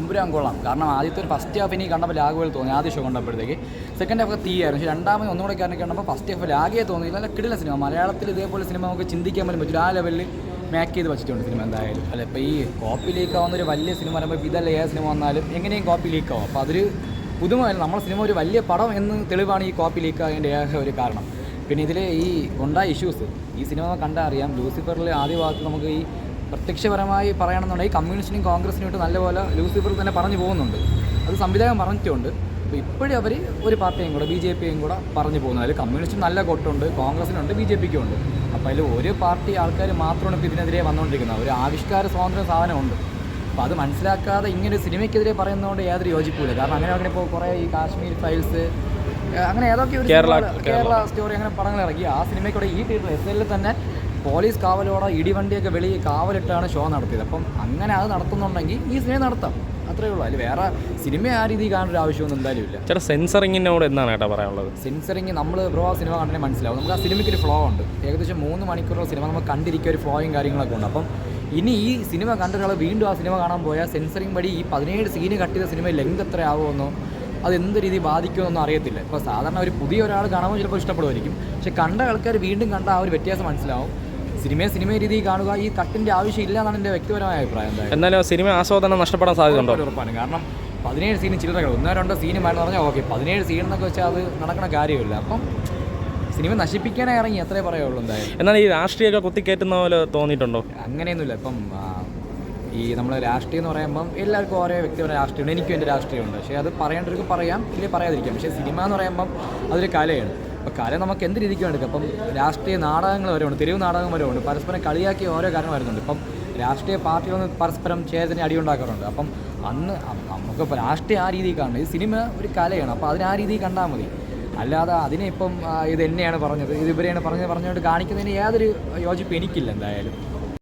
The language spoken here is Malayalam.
എമ്പുരാൻ കൊള്ളാം. കാരണം ആദ്യത്തെ ഒരു ഫസ്റ്റ് ഹാഫ് എനിക്ക് കണ്ടപ്പോൾ ലാഗ് പോലെ തോന്നി ആദ്യ ഷോ കണ്ടപ്പോഴത്തേക്ക്. സെക്കൻഡ് ഹാഫ് തീയായിരുന്നു. പക്ഷേ രണ്ടാമത് ഒന്നുകൂടെ കാരണം കണ്ടപ്പോൾ ഫസ്റ്റ് ഹാഫ് ലാഗേ തോന്നി നല്ല കിടില സിനിമ മലയാളത്തിൽ ഇതേപോലെ സിനിമ നമുക്ക് ചിന്തിക്കാൻ പോലും പറ്റില്ല. ആ ലെവലിൽ മാക്ക് ചെയ്ത് വെച്ചിട്ടുണ്ട് സിനിമ എന്തായാലും. അല്ല ഇപ്പോൾ ഈ കോപ്പി ലീക്ക് ആവുന്ന ഒരു വലിയ സിനിമ പറയുമ്പോൾ ഇതല്ല ഏത് സിനിമ വന്നാലും എങ്ങനെയും കോപ്പി ലീക്ക് ആവും. അപ്പോൾ അതൊരു പുതുമയല്ല നമ്മുടെ സിനിമ ഒരു വലിയ പടം എന്ന് തെളിവാണ് ഈ കോപ്പി ലീക്ക് ആയതിന്റെ ഏക ഒരു കാരണം. പിന്നെ ഇതിൽ ഈ ഉണ്ടായ ഇഷ്യൂസ് ഈ സിനിമ കണ്ടാൽ അറിയാം ലൂസിഫറിൽ ആദ്യ ഭാഗത്ത് നമുക്ക് ഈ പ്രത്യക്ഷപരമായി പറയണമെന്നുണ്ടെങ്കിൽ കമ്മ്യൂണിസ്റ്റിനും കോൺഗ്രസിനും ഇട്ട് നല്ലപോലെ ലൂസിഫർ തന്നെ പറഞ്ഞു പോകുന്നുണ്ട്. അത് സംവിധായകൻ പറഞ്ഞിട്ടുണ്ട്. അപ്പോൾ ഇപ്പോഴും അവർ ഒരു പാർട്ടിയും കൂടെ ബി ജെ പിയും കൂടെ പറഞ്ഞു പോകുന്നത് അതിൽ കമ്മ്യൂണിസ്റ്റും നല്ല കൊട്ടുണ്ട് കോൺഗ്രസിനുണ്ട് ബി ജെ പിക്കും ഉണ്ട്. അപ്പോൾ അതിൽ ഒരു പാർട്ടി ആൾക്കാർ മാത്രമാണ് ഇപ്പോൾ ഇതിനെതിരെ വന്നുകൊണ്ടിരിക്കുന്നത്. ഒരു ആവിഷ്കാര സ്വാതന്ത്ര്യ സാധനമുണ്ട്. അപ്പോൾ അത് മനസ്സിലാക്കാതെ ഇങ്ങനെ ഒരു സിനിമയ്ക്കെതിരെ പറയുന്നതുകൊണ്ട് യാതൊരു യോജിപ്പില്ല കാരണം അങ്ങനെ അങ്ങനെ ഇപ്പോൾ കുറേ ഈ കാശ്മീർ ഫയൽസ് അങ്ങനെ ഏതൊക്കെ ഒരു കേരള- കേരള. സ്റ്റോറി അങ്ങനെ പടങ്ങൾ ഇറങ്ങി. ആ സിനിമയ്ക്കൂടെ ഈ തിയേറ്റർ എസ് എല്ലിൽ തന്നെ പോലീസ് കാവലോടെ ഇടിവണ്ടിയൊക്കെ വെളി കാവലിട്ടാണ് ഷോ നടത്തിയത്. അപ്പം അങ്ങനെ അത് നടത്തുന്നുണ്ടെങ്കിൽ ഈ സിനിമ നടത്താം. അത്രേ ഉള്ളൂ. അതിൽ വേറെ സിനിമ ആ രീതിയിൽ കാണേണ്ട ഒരു ആവശ്യമൊന്നും എന്തായാലും ഇല്ല. ചേട്ടാ സെൻസറിങ്ങിനോട് എന്താണ് ഏട്ടാ പറയാനുള്ളത്? സെൻസറിങ് നമ്മൾ ബ്രോ ആ സിനിമ കണ്ടിട്ട് മനസ്സിലാവും. നമുക്ക് ആ സിനിമയ്ക്ക് ഒരു ഫ്ലോ ഉണ്ട്. ഏകദേശം മൂന്ന് മണിക്കൂറുള്ള സിനിമ നമുക്ക് കണ്ടിരിക്കുക ഒരു ഫ്ലോയും കാര്യങ്ങളൊക്കെ ഉണ്ട്. അപ്പം ഇനി ഈ സിനിമ കണ്ട ഒരാൾ വീണ്ടും ആ സിനിമ കാണാൻ പോയാൽ സെൻസറിങ് വഴി ഈ പതിനേഴ് സീന് കട്ട് ചെയ്ത സിനിമ ലെങ്ത് എത്ര ആവുമെന്നോ അത് എന്ത് രീതി ബാധിക്കുമെന്നൊന്നും അറിയത്തില്ല. ഇപ്പോൾ സാധാരണ ഒരു പുതിയ ഒരാൾ കാണുമ്പോൾ ചിലപ്പോൾ ഇഷ്ടപ്പെടുമായിരിക്കും. പക്ഷെ കണ്ട ആൾക്കാർ വീണ്ടും കണ്ട ആ ഒരു വ്യത്യാസം മനസ്സിലാവും. സിനിമയെ സിനിമ രീതിയിൽ കാണുക ഈ കട്ടിന്റെ ആവശ്യമില്ല എന്നാണ് എന്റെ വ്യക്തിപരമായ അഭിപ്രായം എന്തായാലും. എന്നാലും സിനിമ ആസ്വാദനം നഷ്ടപ്പെടാൻ സാധ്യതയുണ്ടോ? ഉറപ്പാണ് കാരണം പതിനേഴ് സീന് ചില്ലറകൾ ഒന്നോ രണ്ടോ സീന് മാറ്റി പറഞ്ഞാൽ ഓക്കെ പതിനേഴ് സീൻ എന്നൊക്കെ വെച്ചാൽ അത് നടക്കുന്ന കാര്യമില്ല. അപ്പം സിനിമ നശിപ്പിക്കാനേ ഇറങ്ങി അത്രേ പറയുള്ളൂ എന്തായാലും. എന്നാൽ ഈ രാഷ്ട്രീയമൊക്കെ കുത്തിക്കയറ്റുന്ന പോലെ തോന്നിയിട്ടുണ്ടോ? അങ്ങനെയൊന്നുമില്ല. ഇപ്പം ഈ നമ്മൾ രാഷ്ട്രീയം എന്ന് പറയുമ്പം എല്ലാവർക്കും ഓരോ വ്യക്തിപരമായ രാഷ്ട്രീയമുണ്ട്. എനിക്കും എന്റെ രാഷ്ട്രീയമുണ്ട്. പക്ഷേ അത് പറയേണ്ടവർക്ക് പറയാം ഇല്ലെങ്കിൽ പറയാതിരിക്കാം. പക്ഷേ സിനിമ എന്ന് പറയുമ്പം അതൊരു കലയാണ്. അപ്പോൾ കാര്യം നമുക്ക് എന്ത് രീതിക്ക് എടുക്കാം അപ്പം രാഷ്ട്രീയ നാടകങ്ങൾ വരെ ഉണ്ട് തെരുവ് നാടകം വരെ ഉണ്ട്. പരസ്പരം കളിയാക്കി ഓരോ കാര്യം വരുന്നുണ്ട്. ഇപ്പം രാഷ്ട്രീയ പാർട്ടികളൊന്നും പരസ്പരം ചേതന അടിയുണ്ടാക്കാറുണ്ട്. അപ്പം അന്ന് നമുക്കിപ്പോൾ രാഷ്ട്രീയം ആ രീതിയിൽ കാണണം ഈ സിനിമ ഒരു കലയാണ്. അപ്പോൾ അതിന് ആ രീതിയിൽ കണ്ടാൽ മതി. അല്ലാതെ അതിനെ ഇപ്പം ഇത് എന്നെയാണ് പറഞ്ഞത് ഇത് ഇവരെയാണ് പറഞ്ഞത് പറഞ്ഞുകൊണ്ട് കാണിക്കുന്നതിന് യാതൊരു യോജിപ്പ് എനിക്കില്ല എന്തായാലും.